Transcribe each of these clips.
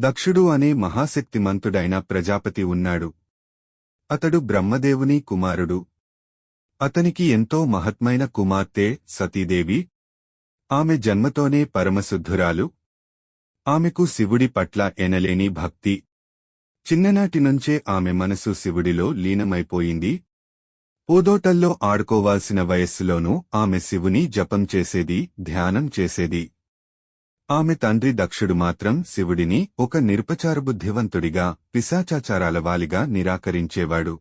దక్షుడు అనే మహాశక్తిమంతుడైన ప్రజాపతి ఉన్నాడు. అతడు బ్రహ్మదేవుని కుమారుడు. అతనికి ఎంతో మహత్మైన కుమార్తె సతీదేవి. ఆమె జన్మతోనే పరమశుద్ధురాలు. ఆమెకు శివుడి పట్ల ఎనలేని భక్తి. చిన్ననాటి నుంచే ఆమె మనసు శివుడిలో లీనమైపోయింది. పూదోటల్లో ఆడుకోవాల్సిన వయస్సులోనూ ఆమె శివుని జపం చేసేది ధ్యానం చేసేది. ఆమె తండ్రి దక్షుడు మాత్రం శివుడిని ఒక నిర్పచారబుద్ధివంతుడిగా పిశాచాచారాల వాలిగా నిరాకరించేవాడు.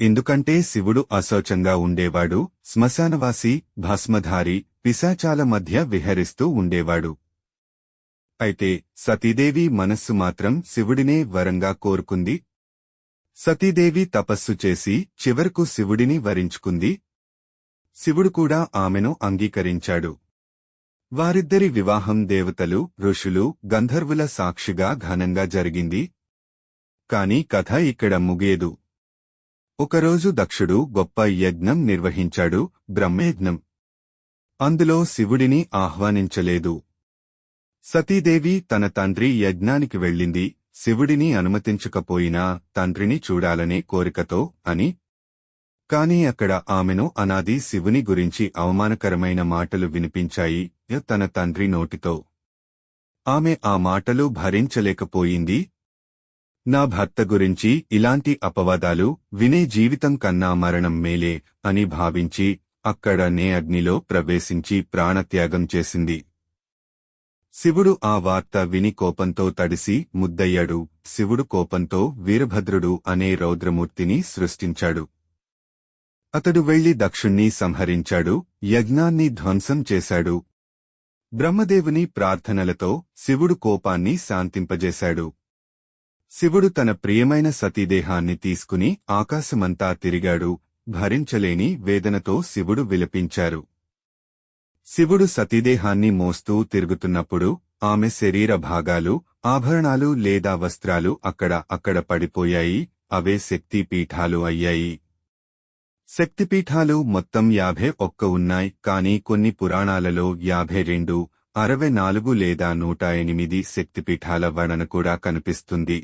ఎందుకంటే శివుడు అశోచంగా ఉండేవాడు శ్మశానవాసి భస్మధారి పిశాచాల మధ్య విహరిస్తూ ఉండేవాడు. అయితే సతీదేవి మనస్సు మాత్రం శివుడినే వరంగా కోరుకుంది. సతీదేవి తపస్సు చేసి చివరకు శివుడిని వరించుకుంది. శివుడు కూడా ఆమెను అంగీకరించాడు. వారిద్దరి వివాహం దేవతలు ఋషులు గంధర్వుల సాక్షిగా ఘనంగా జరిగింది. కాని కథ ఇక్కడ ముగియదు. ఒకరోజు దక్షుడు గొప్ప యజ్ఞం నిర్వహించాడు బ్రహ్మయజ్ఞం. అందులో శివుడిని ఆహ్వానించలేదు. సతీదేవి తన తండ్రి యజ్ఞానికి వెళ్ళింది శివుడిని అనుమతించకపోయినా తండ్రిని చూడాలనే కోరికతో అని. కాని అక్కడ ఆమెను అనాది శివుని గురించి అవమానకరమైన మాటలు వినిపించాయి. తన తండ్రి నోటితో. ఆమె ఆ మాటలు భరించలేకపోయింది. నా భర్త గురించి ఇలాంటి అపవాదాలు వినే జీవితం కన్నా మరణం మేలే అని భావించి అక్కడ నే అగ్నిలో ప్రవేశించి ప్రాణత్యాగం చేసింది. శివుడు ఆ వార్త విని కోపంతో తడిసి ముద్దయ్యాడు. శివుడు కోపంతో వీరభద్రుడు అనే రౌద్రమూర్తిని సృష్టించాడు. అతడు వెళ్ళి దక్షుణ్ణి సంహరించాడు. యజ్ఞాన్ని ధ్వంసం చేశాడు. బ్రహ్మదేవుని ప్రార్థనలతో శివుడు కోపాన్ని శాంతింపజేశాడు. శివుడు తన ప్రియమైన సతీదేహాన్ని తీసుకుని ఆకాశమంతా తిరిగాడు భరించలేని వేదనతో శివుడు విలపించారు. శివుడు సతీదేహాన్ని మోస్తూ తిరుగుతున్నప్పుడు ఆమె శరీర భాగాలు ఆభరణాలు లేదా వస్త్రాలు అక్కడ అక్కడ పడిపోయాయి అవే శక్తిపీఠాలు అయ్యాయి. శక్తిపీఠాలు మొత్తం యాభై ఒక్క ఉన్నాయి కానీ కొన్ని పురాణాలలో యాభై రెండు అరవై నాలుగు లేదా నూట ఎనిమిది శక్తిపీఠాల వర్ణన కూడా కనిపిస్తుంది.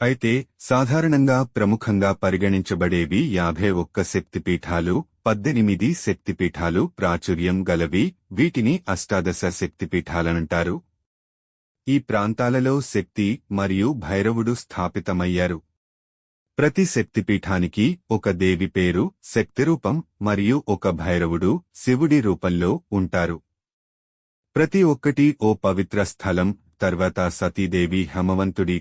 అయితే సాధారణంగా ప్రముఖంగా పరిగణించబడేవి యాభై ఒక్క శక్తిపీఠాలు పద్దెనిమిది శక్తిపీఠాలు ప్రాచుర్యం గలవి వీటిని అష్టాదశ శక్తిపీఠాలనంటారు. ఈ ప్రాంతాలలో శక్తి మరియు భైరవుడు స్థాపితమయ్యారు. ప్రతి శక్తిపీఠానికి ఒక దేవి పేరు శక్తిరూపం మరియు ఒక భైరవుడు శివుడి రూపంలో ఉంటారు. ప్రతి ఒక్కటి ఓ పవిత్ర స్థలం తర్వాత సతీదేవి హమవంతుడి